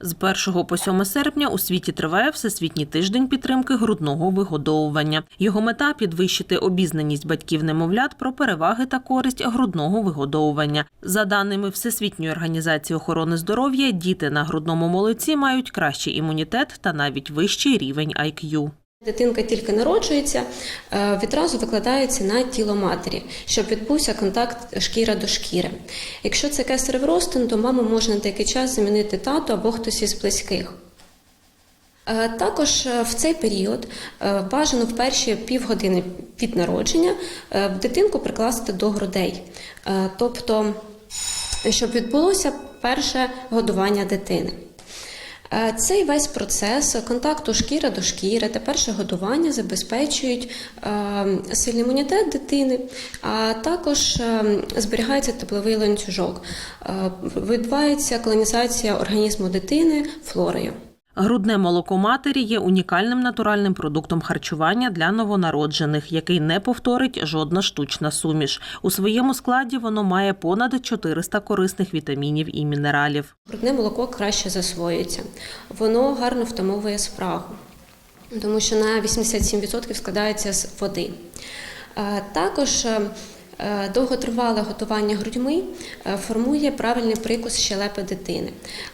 З 1 по 7 серпня у світі триває Всесвітній тиждень підтримки грудного вигодовування. Його мета підвищити обізнаність батьків немовлят про переваги та користь грудного вигодовування. За даними Всесвітньої організації охорони здоров'я, діти на грудному молоці мають кращий імунітет та навіть вищий рівень IQ. Дитинка тільки народжується, е, відразу викладається на тіло матері, щоб відбувся контакт шкіра до шкіри. Якщо це кесарев розтин, то маму може на деякий час замінити тато або хтось із близьких. Е, Також е, в цей період бажано в перші півгодини від народження дитинку прикласти до грудей, тобто, щоб відбулося перше годування дитини. Е, Цей весь процес контакту шкіра до шкіри та перше годування забезпечують е, сильний імунітет дитини, а також е, зберігається тепловий ланцюжок. Відбувається колонізація організму дитини флорою. Грудне молоко матері є унікальним натуральним продуктом харчування для новонароджених, який не повторить жодна штучна суміш. У своєму складі воно має понад 400 корисних вітамінів і мінералів. Грудне молоко краще засвоюється, воно гарно втамовує спрагу, тому що на 87% складається з води. Е, Також е, довготривале готування грудьми е, формує правильний прикус щелепи дитини.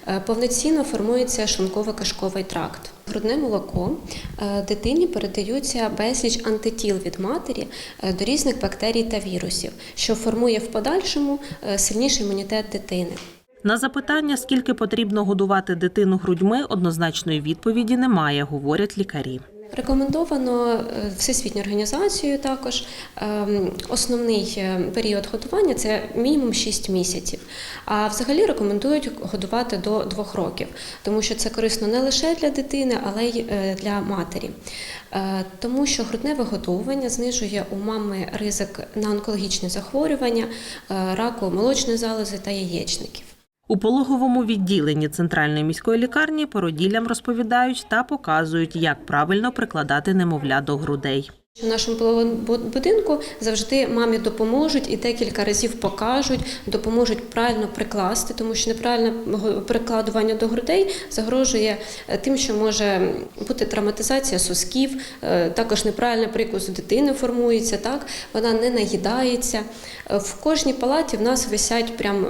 Е, Повноцінно формується шлунково-кишковий тракт. Грудне молоко е, дитині передаються безліч антитіл від матері е, до різних бактерій та вірусів, що формує в подальшому е, сильніший імунітет дитини. На запитання, скільки потрібно годувати дитину грудьми, однозначної відповіді немає, говорять лікарі. Рекомендовано е, Всесвітньою організацією також ем, основний е, період годування це мінімум 6 місяців. А взагалі рекомендують годувати до 2 років, тому що це корисно не лише для дитини, але й е, для матері. Тому що грудне вигодовування знижує у мами ризик на онкологічні захворювання, раку молочної залози та яєчників. У пологовому відділенні центральної міської лікарні породіллям розповідають та показують, як правильно прикладати немовля до грудей. У нашому будинку завжди мамі допоможуть і декілька разів покажуть, допоможуть правильно прикласти, тому що неправильне прикладування до грудей загрожує е, тим, що може бути травматизація сосків, е, також неправильний прикус дитини формується, так вона не наїдається. Е, В кожній палаті в нас висять прям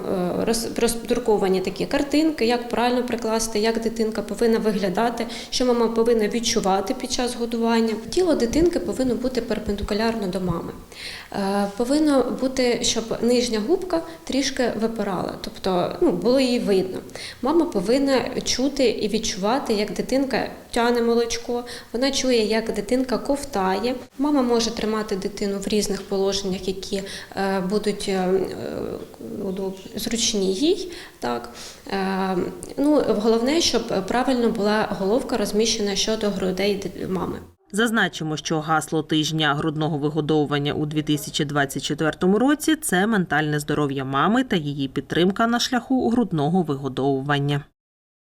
роздруковані такі картинки, як правильно прикласти, як дитинка повинна виглядати, що мама повинна відчувати під час годування. Тіло дитинки повинно бути перпендикулярно до мами. Е, Повинно бути, щоб нижня губка трішки випирала, тобто ну, було її видно. Мама повинна чути і відчувати, як дитинка тяне молочко, вона чує, як дитинка ковтає. Мама може тримати дитину в різних положеннях, які е, будуть е, зручні їй. Так. Ну, головне, щоб правильно була головка розміщена щодо грудей мами. Зазначимо, що гасло тижня грудного вигодовування у 2024 році це ментальне здоров'я мами та її підтримка на шляху грудного вигодовування.